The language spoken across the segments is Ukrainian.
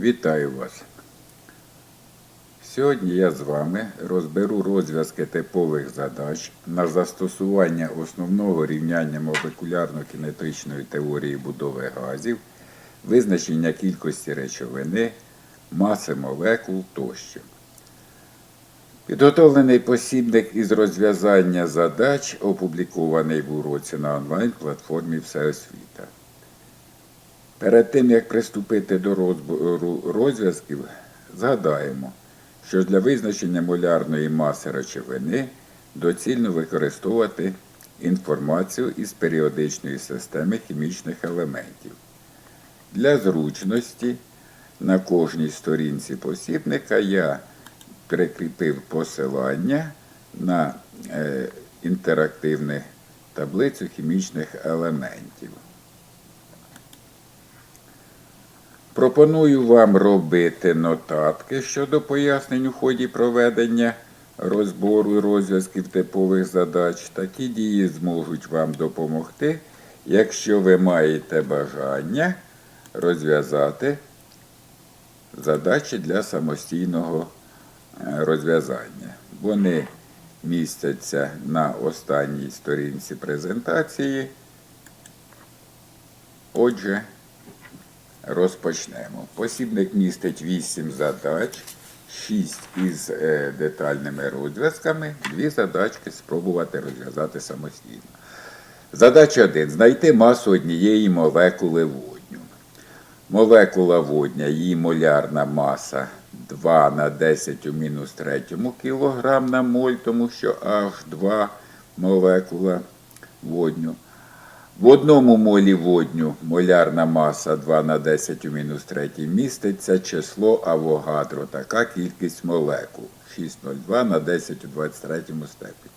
Вітаю вас! Сьогодні я з вами розберу розв'язки типових задач на застосування основного рівняння молекулярно-кінетичної теорії будови газів, визначення кількості речовини, маси молекул тощо. Підготовлений посібник із розв'язання задач опублікований в уроці на онлайн-платформі Всеосвіта. Перед тим, як приступити до розв'язків, згадаємо, що для визначення молярної маси речовини доцільно використовувати інформацію із періодичної системи хімічних елементів. Для зручності на кожній сторінці посібника я прикріпив посилання на е, інтерактивну таблицю хімічних елементів. Пропоную вам робити нотатки щодо пояснень у ході проведення розбору і розв'язків типових задач. Такі дії зможуть вам допомогти, якщо ви маєте бажання розв'язати задачі для самостійного е, розв'язання. Вони містяться на останній сторінці презентації. Отже, Розпочнемо. Посібник містить 8 задач, 6 із е, детальними розв'язками, 2 задачки спробувати розв'язати самостійно. Задача 1. Знайти масу однієї молекули водню. Молекула водня, її молярна маса 2 на 10 у мінус 3 кг на моль, тому що H2 молекула водню. В одному молі водню молярна маса 2 на 10 у мінус 3 міститься число Авогадро, така кількість молекул 6,02 на 10 у 23 степені.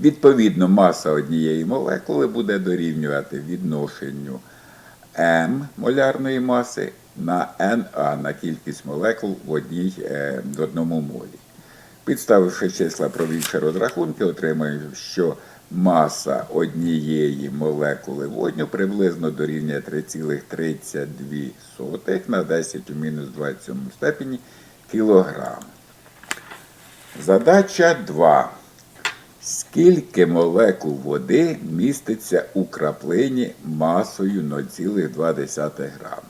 Відповідно, маса однієї молекули буде дорівнювати відношенню М молярної маси на НА на кількість молекул в, одній, е, в одному молі. Підставивши числа провівши розрахунки, отримаємо, що маса однієї молекули водню приблизно дорівнює 3,32 на 10 у мінус 27 степені кілограм. Задача 2. Скільки молекул води міститься у краплині масою 0,2 грама?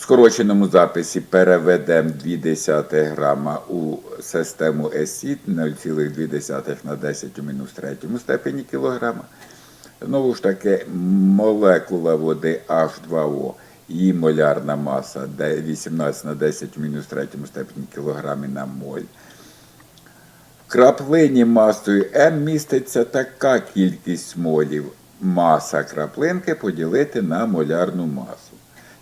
В скороченому записі переведемо 0,2 грама у систему ЕСІД 0,2 на 10 у мінус 3 степені кілограма. Знову ж таки, молекула води H2O, її молярна маса 18 на 10 у мінус 3 степені кілограмі на моль. В краплині масою М міститься така кількість молів. Маса краплинки поділити на молярну масу.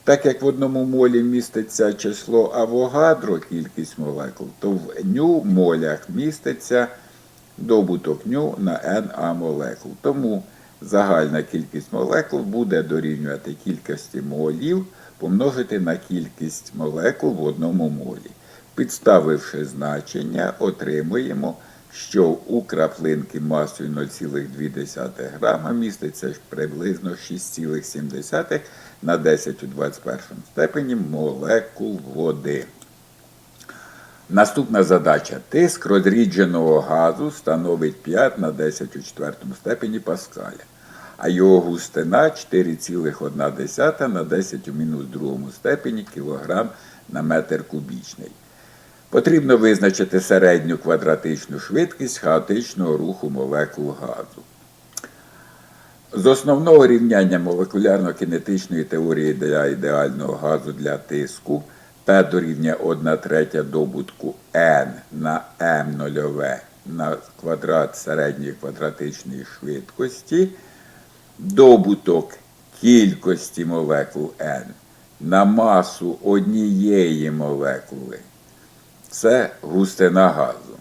Так як в одному молі міститься число Авогадро, кількість молекул, то в ню молях міститься добуток ню на НА молекул. Тому загальна кількість молекул буде дорівнювати кількості молів помножити на кількість молекул в одному молі. Підставивши значення, отримуємо, що у краплинки масою 0,2 грама міститься приблизно 6,7 на 10 у 21 степені молекул води. Наступна задача. Тиск розрідженого газу становить 5 на 10 у 4 степені Паскаля, а його густина 4,1 на 10 у мінус 2 степені кілограм на метр кубічний. Потрібно визначити середню квадратичну швидкість хаотичного руху молекул газу. З основного рівняння молекулярно-кінетичної теорії для ідеального газу для тиску P дорівнює 1 третя добутку N на m0 на квадрат середньої квадратичної швидкості, добуток кількості молекул N на масу однієї молекули. Це густина газу.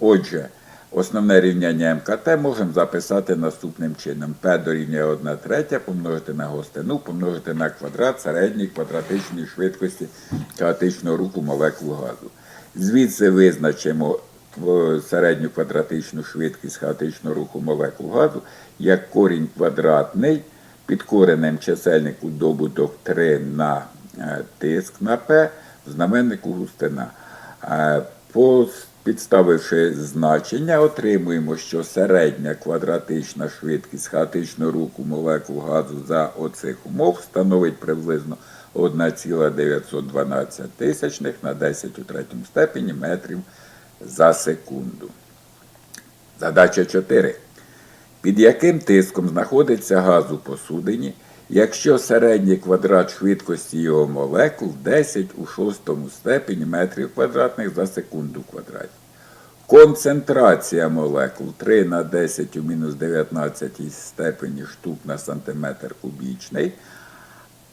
Отже, Основне рівняння МКТ можемо записати наступним чином. P дорівнює 1 третя помножити на гостину, помножити на квадрат середньої квадратичної швидкості хаотичного руху молекул газу. Звідси визначимо середню квадратичну швидкість хаотичного руху молекул газу як корінь квадратний під коренем чисельнику добуток 3 на е, тиск на П, в знаменнику густина. По- Підставивши значення, отримуємо, що середня квадратична швидкість хаотичного руху молекул газу за оцих умов становить приблизно 1,912 тисячних на 10 у третьому степені метрів за секунду. Задача 4. Під яким тиском знаходиться газ у посудині, якщо середній квадрат швидкості його молекул 10 у шостому степені метрів квадратних за секунду квадраті. Концентрація молекул 3 на 10 у мінус 19 степені штук на сантиметр кубічний,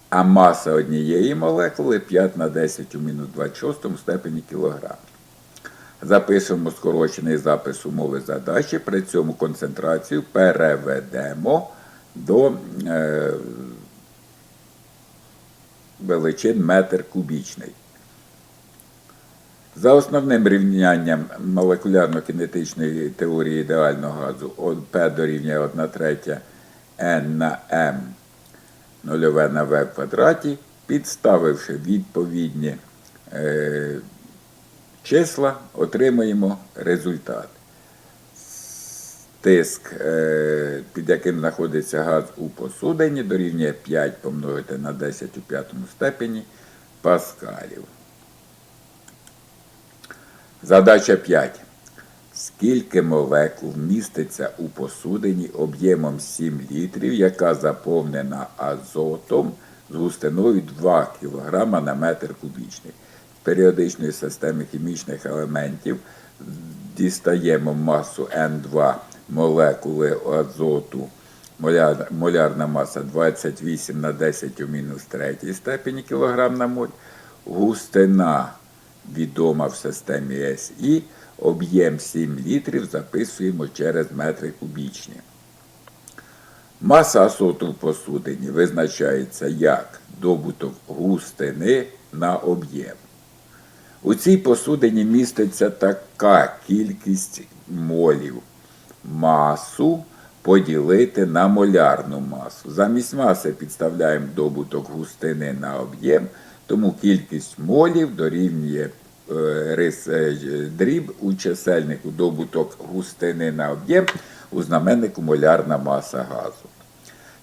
а маса однієї молекули 5 на 10 у мінус 26 степені кілограм. Запишемо скорочений запис умови задачі, при цьому концентрацію переведемо до е, величин метр кубічний. За основним рівнянням молекулярно-кінетичної теорії ідеального газу P дорівнює 1 третя N на M нульове на V в квадраті, підставивши відповідні е, числа, отримаємо результат. Тиск, е, під яким знаходиться газ у посудині, дорівнює 5 помножити на 10 у п'ятому степені паскалів. Задача 5. Скільки молекул міститься у посудині об'ємом 7 літрів, яка заповнена азотом з густиною 2 кг на метр кубічний? З періодичної системи хімічних елементів дістаємо масу N2 молекули азоту. Моляр- Молярна маса 28 на 10 у мінус 3 степені кілограм на моль. Густина відома в системі СІ. Об'єм 7 літрів записуємо через метри кубічні. Маса азоту в посудині визначається як добуток густини на об'єм. У цій посудині міститься така кількість молів. Масу поділити на молярну масу. Замість маси підставляємо добуток густини на об'єм, тому кількість молів дорівнює е, рис, е, дріб у чисельнику добуток густини на об'єм, у знаменнику молярна маса газу.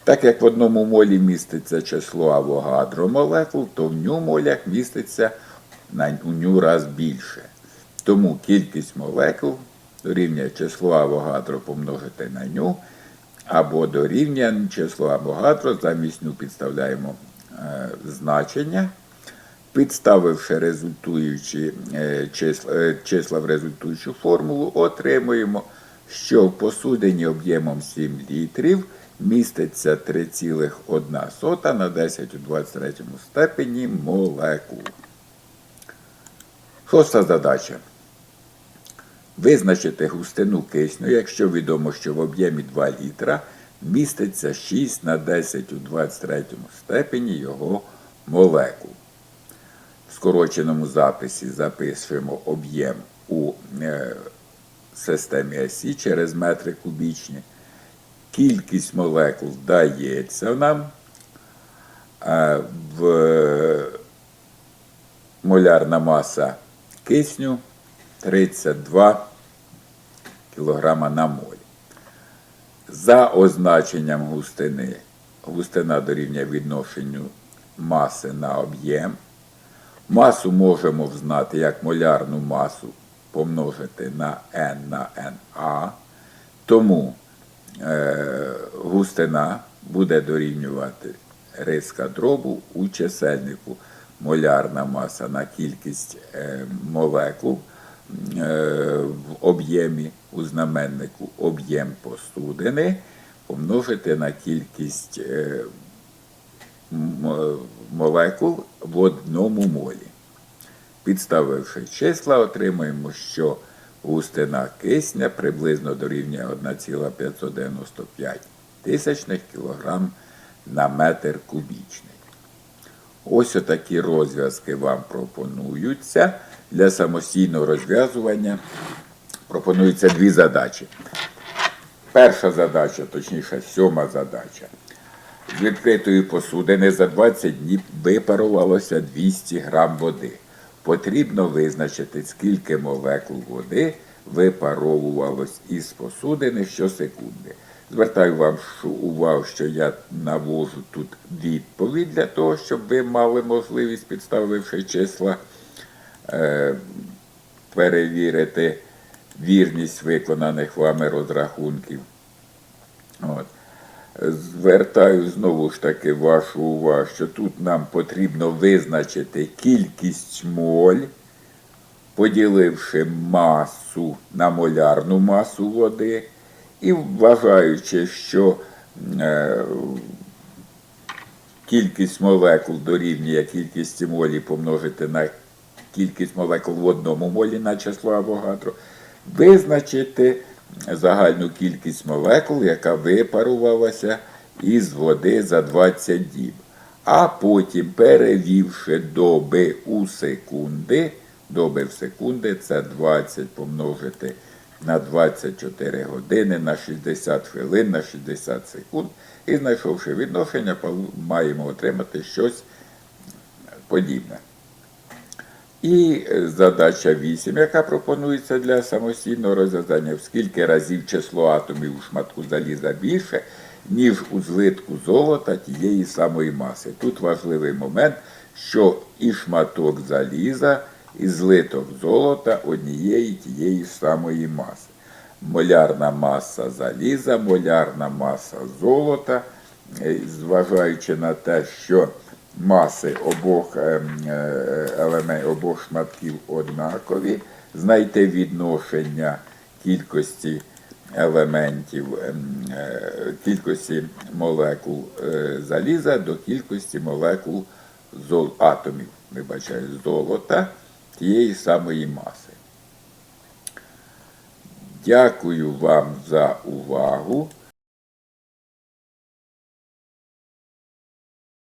Так як в одному молі міститься число авогадро молекул, то в ню молях міститься на ню раз більше. Тому кількість молекул дорівнює число авогадро помножити на ню, або дорівнює число авогадро, замість ню підставляємо е, значення. Підставивши результуючі е, числа, е, числа в результуючу формулу, отримуємо, що в посудині об'ємом 7 літрів міститься 3,1 на 10 у 23 степені молекул. Шоста задача. Визначити густину кисню, якщо відомо, що в об'ємі 2 літра міститься 6 на 10 у 23 степені його молекул. В скороченому записі записуємо об'єм у е, системі ОСі через метри кубічні. Кількість молекул дається нам. Е, в молярна маса кисню 32 кг на моль. За означенням густини, густина дорівнює відношенню маси на об'єм. Масу можемо взнати як молярну масу помножити на n на na. Тому е, густина буде дорівнювати риска дробу у чисельнику молярна маса на кількість е, молекул в об'ємі у знаменнику об'єм посудини помножити на кількість е, молекул в одному молі. Підставивши числа, отримаємо, що густина кисня приблизно дорівнює 1,595 тисячних кілограм на метр кубічний. Ось отакі розв'язки вам пропонуються. Для самостійного розв'язування пропонуються дві задачі. Перша задача, точніше, сьома задача. З відкритої посудини за 20 днів випарувалося 200 грам води. Потрібно визначити, скільки молекул води випаровувалось із посудини щосекунди. Звертаю вам увагу, що я навожу тут відповідь для того, щоб ви мали можливість, підставивши числа, перевірити вірність виконаних вами розрахунків. От. Звертаю знову ж таки вашу увагу, що тут нам потрібно визначити кількість моль, поділивши масу на молярну масу води, і вважаючи, що е, кількість молекул дорівнює кількості молі помножити на кількість молекул в одному молі на число Авогадро, визначити загальну кількість молекул, яка випарувалася із води за 20 діб. А потім, перевівши доби у секунди, доби в секунди це 20 помножити на 24 години, на 60 хвилин, на 60 секунд. І знайшовши відношення, маємо отримати щось подібне. І е, задача 8, яка пропонується для самостійного розв'язання, в скільки разів число атомів у шматку заліза більше, ніж у злитку золота тієї самої маси. Тут важливий момент, що і шматок заліза, і злиток золота однієї тієї самої маси. Молярна маса заліза, молярна маса золота, е, зважаючи на те, що маси обох ем, е, елементів, обох шматків однакові, знайти відношення кількості елементів, ем, е, кількості молекул е, заліза до кількості молекул зол, атомів, вибачаю, золота тієї самої маси. Дякую вам за увагу.